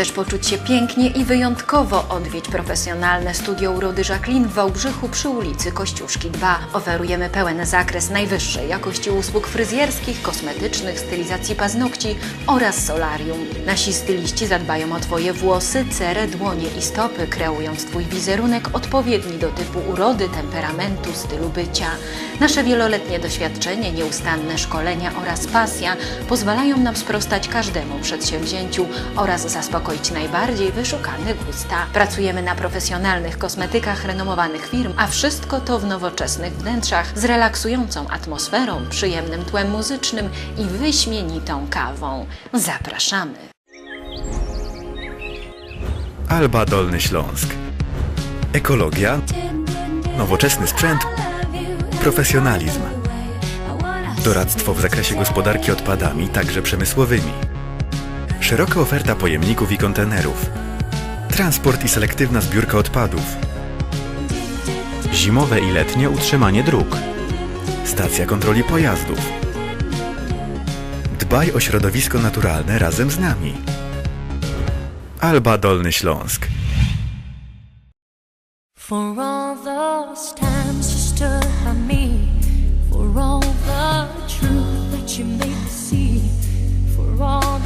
Chcesz poczuć się pięknie i wyjątkowo? Odwiedź profesjonalne studio urody Jacqueline w Wałbrzychu przy ulicy Kościuszki 2. Oferujemy pełen zakres najwyższej jakości usług fryzjerskich, kosmetycznych, stylizacji paznokci oraz solarium. Nasi styliści zadbają o Twoje włosy, cerę, dłonie i stopy, kreując Twój wizerunek odpowiedni do typu urody, temperamentu, stylu bycia. Nasze wieloletnie doświadczenie, nieustanne szkolenia oraz pasja pozwalają nam sprostać każdemu przedsięwzięciu oraz zaspokoić najbardziej wyszukane gusta. Pracujemy na profesjonalnych kosmetykach renomowanych firm, a wszystko to w nowoczesnych wnętrzach z relaksującą atmosferą, przyjemnym tłem muzycznym i wyśmienitą kawą. Zapraszamy! Alba Dolny Śląsk. Ekologia, nowoczesny sprzęt, profesjonalizm. Doradztwo w zakresie gospodarki odpadami, także przemysłowymi. Szeroka oferta pojemników i kontenerów. Transport i selektywna zbiórka odpadów. Zimowe i letnie utrzymanie dróg. Stacja kontroli pojazdów. Dbaj o środowisko naturalne razem z nami. Alba Dolny Śląsk. For all those times you stood by me, for all the truth that you made me see, for all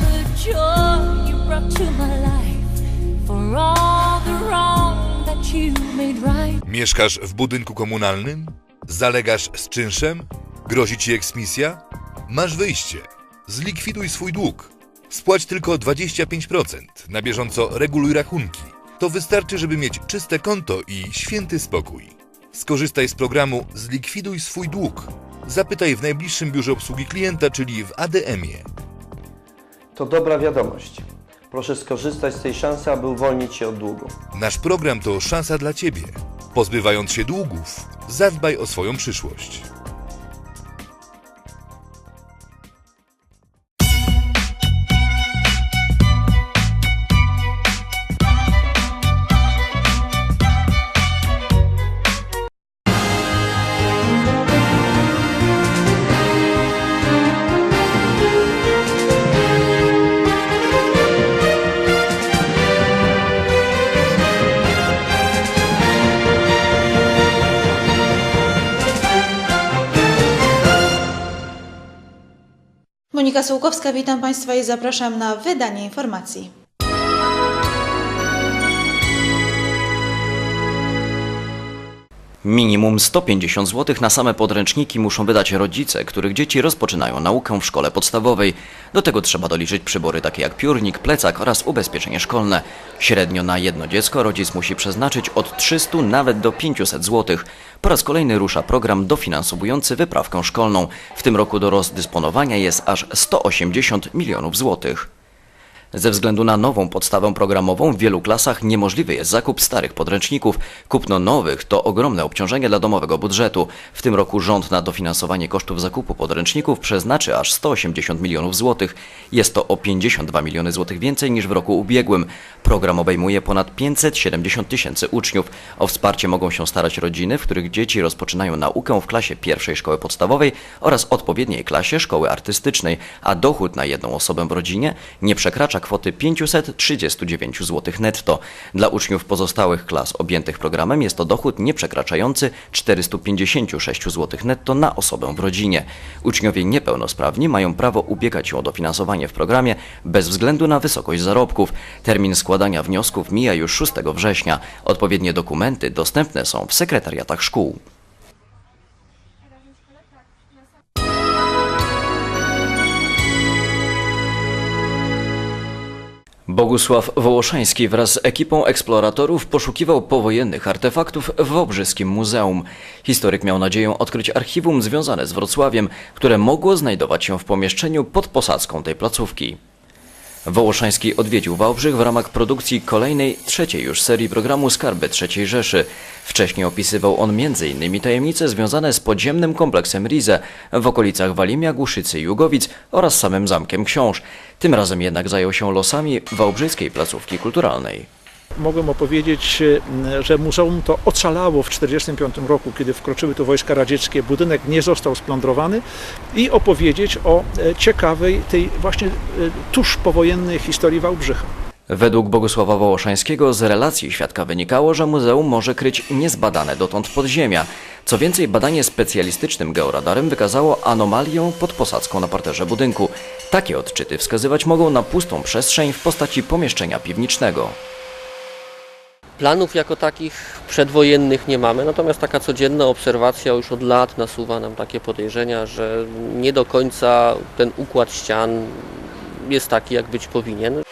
joy you brought to my life, for all the wrong that you made right. Mieszkasz w budynku komunalnym? Zalegasz z czynszem? Grozi ci eksmisja? Masz wyjście. Zlikwiduj swój dług. Spłać tylko 25%. Na bieżąco reguluj rachunki. To wystarczy, żeby mieć czyste konto i święty spokój. Skorzystaj z programu Zlikwiduj swój dług. Zapytaj w najbliższym biurze obsługi klienta, czyli w ADM-ie. To dobra wiadomość. Proszę skorzystać z tej szansy, aby uwolnić się od długu. Nasz program to szansa dla Ciebie. Pozbywając się długów, zadbaj o swoją przyszłość. Monika Sołkowska, witam Państwa i zapraszam na wydanie informacji. Minimum 150 zł na same podręczniki muszą wydać rodzice, których dzieci rozpoczynają naukę w szkole podstawowej. Do tego trzeba doliczyć przybory takie jak piórnik, plecak oraz ubezpieczenie szkolne. Średnio na jedno dziecko rodzic musi przeznaczyć od 300 nawet do 500 zł. Po raz kolejny rusza program dofinansowujący wyprawkę szkolną. W tym roku do rozdysponowania jest aż 180 milionów złotych. Ze względu na nową podstawę programową w wielu klasach niemożliwy jest zakup starych podręczników. Kupno nowych to ogromne obciążenie dla domowego budżetu. W tym roku rząd na dofinansowanie kosztów zakupu podręczników przeznaczy aż 180 milionów złotych. Jest to o 52 miliony złotych więcej niż w roku ubiegłym. Program obejmuje ponad 570 tysięcy uczniów. O wsparcie mogą się starać rodziny, w których dzieci rozpoczynają naukę w klasie pierwszej szkoły podstawowej oraz odpowiedniej klasie szkoły artystycznej, a dochód na jedną osobę w rodzinie nie przekracza kwoty 539 zł netto. Dla uczniów pozostałych klas objętych programem jest to dochód nie przekraczający 456 zł netto na osobę w rodzinie. Uczniowie niepełnosprawni mają prawo ubiegać się o dofinansowanie w programie bez względu na wysokość zarobków. Termin składania wniosków mija już 6 września. Odpowiednie dokumenty dostępne są w sekretariatach szkół. Bogusław Wołoszański wraz z ekipą eksploratorów poszukiwał powojennych artefaktów w Wobrzyskim Muzeum. Historyk miał nadzieję odkryć archiwum związane z Wrocławiem, które mogło znajdować się w pomieszczeniu pod posadzką tej placówki. Wołoszański odwiedził Wałbrzych w ramach produkcji kolejnej, trzeciej już serii programu Skarby III Rzeszy. Wcześniej opisywał on m.in. tajemnice związane z podziemnym kompleksem Rize w okolicach Walimia, Głuszycy i Jugowic oraz samym Zamkiem Książ. Tym razem jednak zajął się losami wałbrzyskiej placówki kulturalnej. Mogłem opowiedzieć, e, że muzeum to ocalało w 1945 roku, kiedy wkroczyły tu wojska radzieckie, budynek nie został splądrowany i opowiedzieć o e, ciekawej tej właśnie e, tuż powojennej historii Wałbrzycha. Według Bogusława Wołoszańskiego z relacji świadka wynikało, że muzeum może kryć niezbadane dotąd podziemia. Co więcej, badanie specjalistycznym georadarem wykazało anomalię pod posadzką na parterze budynku. Takie odczyty wskazywać mogą na pustą przestrzeń w postaci pomieszczenia piwniczego. Planów jako takich przedwojennych nie mamy, natomiast taka codzienna obserwacja już od lat nasuwa nam takie podejrzenia, że nie do końca ten układ ścian jest taki, jak być powinien.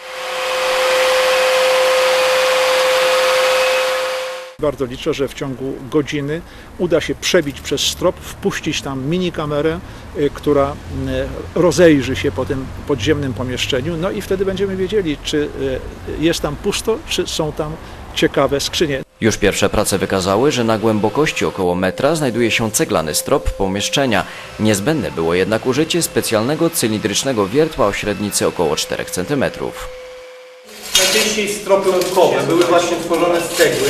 Bardzo liczę, że w ciągu godziny uda się przebić przez strop, wpuścić tam mini kamerę, y, która y, rozejrzy się po tym podziemnym pomieszczeniu, no i wtedy będziemy wiedzieli, czy y, jest tam pusto, czy są tam ciekawe skrzynie. Już pierwsze prace wykazały, że na głębokości około metra znajduje się ceglany strop pomieszczenia. Niezbędne było jednak użycie specjalnego cylindrycznego wiertła o średnicy około 4 cm. Najczęściej stropy łupkowe były właśnie tworzone z cegły.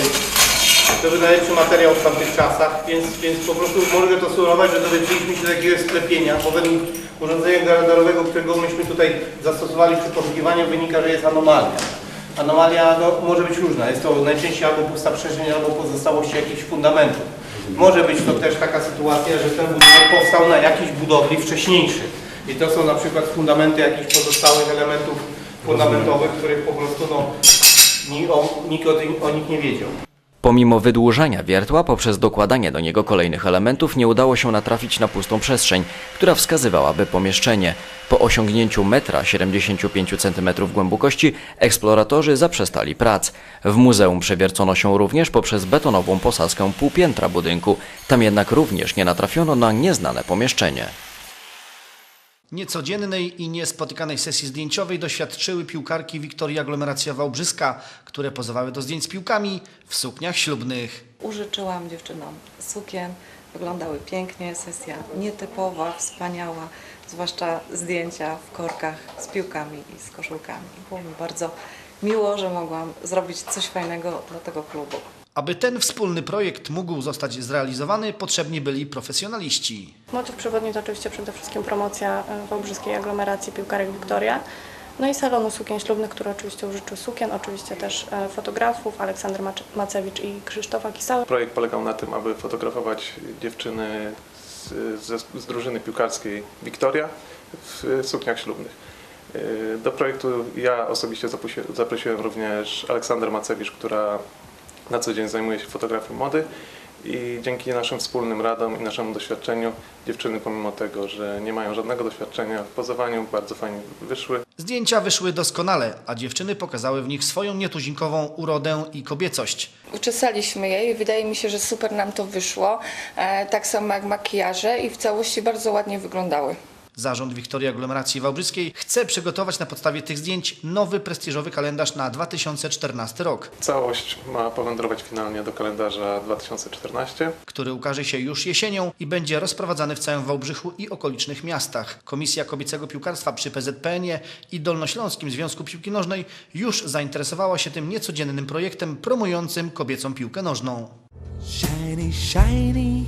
To był najlepszy materiał w tamtych czasach, więc, więc po prostu mogę to sugerować, że dowiedzieliśmy się takiego sklepienia, bo według urządzenia radarowego, którego myśmy tutaj zastosowali przy poszukiwaniu, wynika, że jest anomalia. Anomalia no, może być różna. Jest to najczęściej albo pusta przestrzeń, albo pozostałości jakichś fundamentów. Może być to też taka sytuacja, że ten budynek powstał na jakiejś budowli wcześniejszej. I to są na przykład fundamenty jakichś pozostałych elementów fundamentowych, których po prostu no, ni- o, nikt o, o nich nie wiedział. Pomimo wydłużania wiertła poprzez dokładanie do niego kolejnych elementów nie udało się natrafić na pustą przestrzeń, która wskazywałaby pomieszczenie. Po osiągnięciu metra 75 cm głębokości eksploratorzy zaprzestali prac. W muzeum przewiercono się również poprzez betonową posadzkę półpiętra budynku. Tam jednak również nie natrafiono na nieznane pomieszczenie. Niecodziennej i niespotykanej sesji zdjęciowej doświadczyły piłkarki Wiktorii Aglomeracja Wałbrzyska, które pozowały do zdjęć z piłkami w sukniach ślubnych. Użyczyłam dziewczynom sukien, wyglądały pięknie, sesja nietypowa, wspaniała, zwłaszcza zdjęcia w korkach z piłkami i z koszulkami. Było mi bardzo miło, że mogłam zrobić coś fajnego dla tego klubu. Aby ten wspólny projekt mógł zostać zrealizowany, potrzebni byli profesjonaliści. Motyw przewodni to oczywiście przede wszystkim promocja e, wałbrzyskiej aglomeracji piłkarek Wiktoria. No i salonu sukien ślubnych, który oczywiście użyczył sukien, oczywiście też e, fotografów Aleksander Mac- Macewicz i Krzysztofa Kisała. Projekt polegał na tym, aby fotografować dziewczyny z, z, z drużyny piłkarskiej Wiktoria w sukniach ślubnych. Yy, Do projektu ja osobiście zaprosiłem również Aleksander Macewicz, która na co dzień zajmuje się fotografią mody i dzięki naszym wspólnym radom i naszemu doświadczeniu dziewczyny pomimo tego, że nie mają żadnego doświadczenia w pozowaniu bardzo fajnie wyszły. Zdjęcia wyszły doskonale, a dziewczyny pokazały w nich swoją nietuzinkową urodę i kobiecość. Uczesaliśmy je i wydaje mi się, że super nam to wyszło. E, tak samo jak makijaże i w całości bardzo ładnie wyglądały. Zarząd Wiktorii Aglomeracji Wałbrzyskiej chce przygotować na podstawie tych zdjęć nowy prestiżowy kalendarz na 2014 rok, Całość ma powędrować finalnie do kalendarza 2014. który ukaże się już jesienią i będzie rozprowadzany w całym Wałbrzychu i okolicznych miastach. Komisja Kobiecego Piłkarstwa przy PZPN-ie i Dolnośląskim Związku Piłki Nożnej już zainteresowała się tym niecodziennym projektem promującym kobiecą piłkę nożną. Shiny, shiny,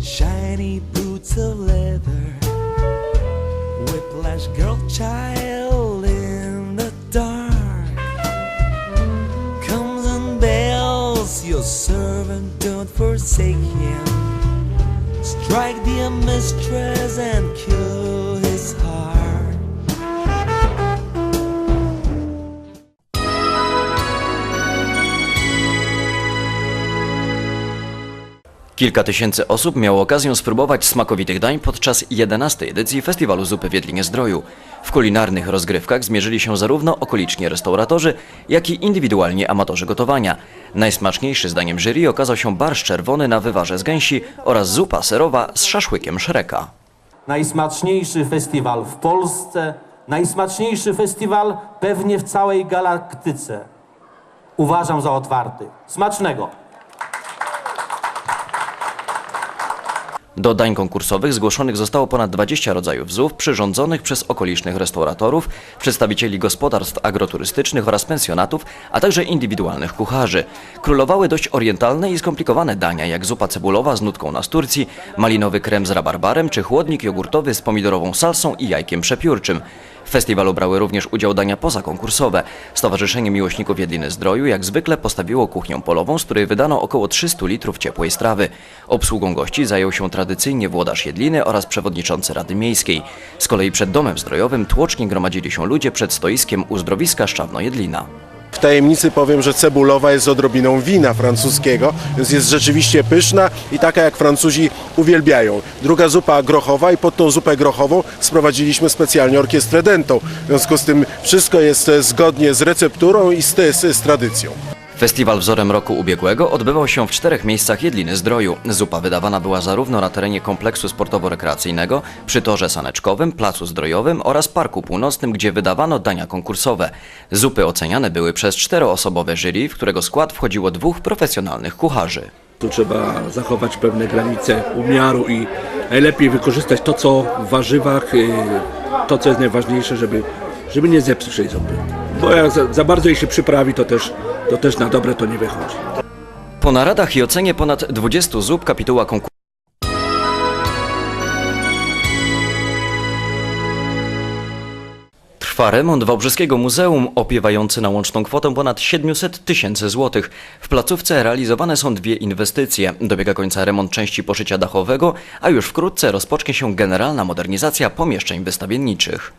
shiny boots of leather. Whiplash girl child in the dark. Comes and bells, your servant, don't forsake him. Strike the mistress and kill Kilka tysięcy osób miało okazję spróbować smakowitych dań podczas 11. edycji Festiwalu Zupy w Jedlinie-Zdroju. W kulinarnych rozgrywkach zmierzyli się zarówno okoliczni restauratorzy, jak i indywidualni amatorzy gotowania. Najsmaczniejszy zdaniem jury okazał się barszcz czerwony na wywarze z gęsi oraz zupa serowa z szaszłykiem szreka. Najsmaczniejszy festiwal w Polsce, najsmaczniejszy festiwal pewnie w całej galaktyce. Uważam za otwarty. Smacznego! Do dań konkursowych zgłoszonych zostało ponad 20 rodzajów zup przyrządzonych przez okolicznych restauratorów, przedstawicieli gospodarstw agroturystycznych oraz pensjonatów, a także indywidualnych kucharzy. Królowały dość orientalne i skomplikowane dania, jak zupa cebulowa z nutką nasturcji, malinowy krem z rabarbarem czy chłodnik jogurtowy z pomidorową salsą i jajkiem przepiórczym. W festiwalu brały również udział dania pozakonkursowe. Stowarzyszenie Miłośników Jedliny Zdroju jak zwykle postawiło kuchnię polową, z której wydano około 300 litrów ciepłej strawy. Obsługą gości zajął się tradycyjnie włodarz Jedliny oraz przewodniczący Rady Miejskiej. Z kolei przed domem zdrojowym tłocznie gromadzili się ludzie przed stoiskiem uzdrowiska Szczawno-Jedlina. W tajemnicy powiem, że cebulowa jest odrobiną wina francuskiego, więc jest rzeczywiście pyszna i taka jak Francuzi uwielbiają. Druga zupa grochowa i pod tą zupę grochową sprowadziliśmy specjalnie orkiestrę dentą. W związku z tym wszystko jest e, zgodnie z recepturą i z, z, z tradycją. Festiwal wzorem roku ubiegłego odbywał się w czterech miejscach Jedliny Zdroju. Zupa wydawana była zarówno na terenie kompleksu sportowo-rekreacyjnego, przy torze saneczkowym, placu zdrojowym oraz parku północnym, gdzie wydawano dania konkursowe. Zupy oceniane były przez czteroosobowe jury, w którego skład wchodziło dwóch profesjonalnych kucharzy. Tu trzeba zachować pewne granice umiaru i najlepiej wykorzystać to, co w warzywach, y, to, co jest najważniejsze, żeby, żeby nie zepsuć tej zupy. Bo jak za, za bardzo jej się przyprawi, to też, to też na dobre to nie wychodzi. Po naradach i ocenie ponad 20 zup kapituła konkursu Trwa remont Wałbrzyskiego Muzeum opiewający na łączną kwotę ponad 700 tysięcy złotych. W placówce realizowane są dwie inwestycje. Dobiega końca remont części poszycia dachowego, a już wkrótce rozpocznie się generalna modernizacja pomieszczeń wystawienniczych.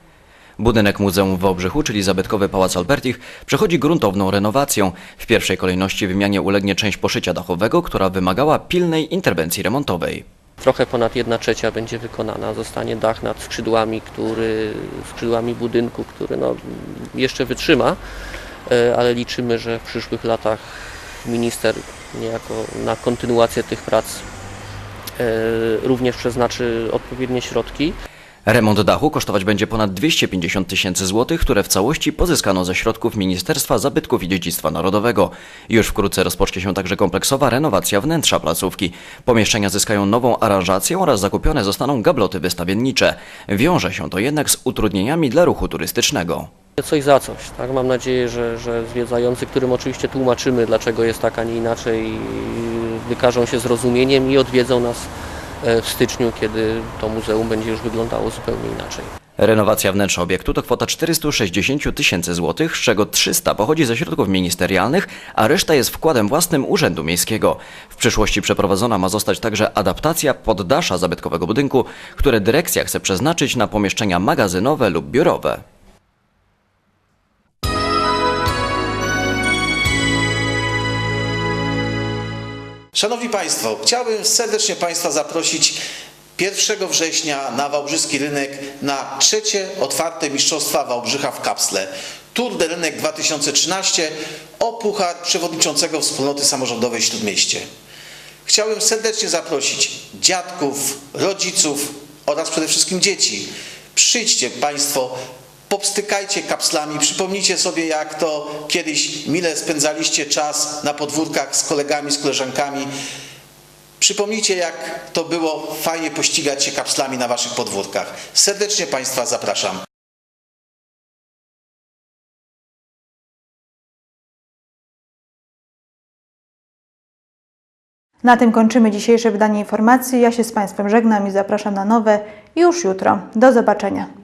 Budynek Muzeum w Wałbrzychu, czyli zabytkowy Pałac Albertich, przechodzi gruntowną renowację. W pierwszej kolejności wymianie ulegnie część poszycia dachowego, która wymagała pilnej interwencji remontowej. Trochę ponad 1 trzecia będzie wykonana. Zostanie dach nad skrzydłami, który, skrzydłami budynku, który no, jeszcze wytrzyma, e, ale liczymy, że w przyszłych latach minister niejako na kontynuację tych prac e, również przeznaczy odpowiednie środki. Remont dachu kosztować będzie ponad 250 tysięcy złotych, które w całości pozyskano ze środków Ministerstwa Zabytków i Dziedzictwa Narodowego. Już wkrótce rozpocznie się także kompleksowa renowacja wnętrza placówki. Pomieszczenia zyskają nową aranżację oraz zakupione zostaną gabloty wystawiennicze. Wiąże się to jednak z utrudnieniami dla ruchu turystycznego. Coś za coś. Tak? Mam nadzieję, że, że zwiedzający, którym oczywiście tłumaczymy, dlaczego jest tak, a nie inaczej, wykażą się zrozumieniem i odwiedzą nas w styczniu, kiedy to muzeum będzie już wyglądało zupełnie inaczej. Renowacja wnętrza obiektu to kwota 460 tysięcy złotych, z czego 300 pochodzi ze środków ministerialnych, a reszta jest wkładem własnym Urzędu Miejskiego. W przyszłości przeprowadzona ma zostać także adaptacja poddasza zabytkowego budynku, które dyrekcja chce przeznaczyć na pomieszczenia magazynowe lub biurowe. Szanowni Państwo, chciałbym serdecznie Państwa zaprosić 1 września na Wałbrzyski Rynek na trzecie otwarte Mistrzostwa Wałbrzycha w kapsle. Tour de Rynek 2013 o puchar przewodniczącego Wspólnoty Samorządowej Śródmieście. Chciałbym serdecznie zaprosić dziadków, rodziców oraz przede wszystkim dzieci. Przyjdźcie Państwo, popstykajcie kapslami, przypomnijcie sobie jak to kiedyś mile spędzaliście czas na podwórkach z kolegami, z koleżankami. Przypomnijcie jak to było fajnie pościgać się kapslami na Waszych podwórkach. Serdecznie Państwa zapraszam. Na tym kończymy dzisiejsze wydanie informacji. Ja się z Państwem żegnam i zapraszam na nowe już jutro. Do zobaczenia.